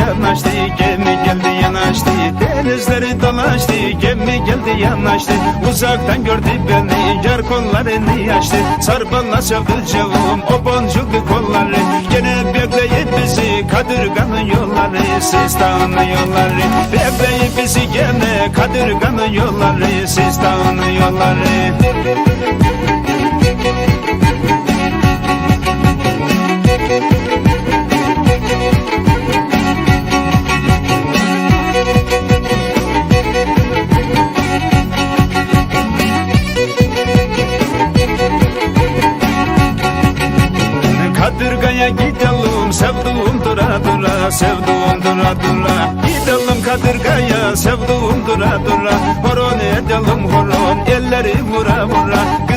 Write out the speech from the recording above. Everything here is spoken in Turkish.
yanaştı Gemi geldi yanaştı. Denizleri dolaştı Gemi geldi yanaştı. Uzaktan gördü beni Yar kollarını açtı. Sarbanla sevdi cevum O boncuklu kolları. Gene bekleyip bizi Kadırganın yolları. Sistanın yolları Bekleyip bizi gene Kadırganın yolları. Sistanın yolları Kadırgaya gidelim sevduğum dura dura sevduğum dura dura. Gidelim Kadırgaya sevduğum dura dura. Horon edelim horon elleri vura vura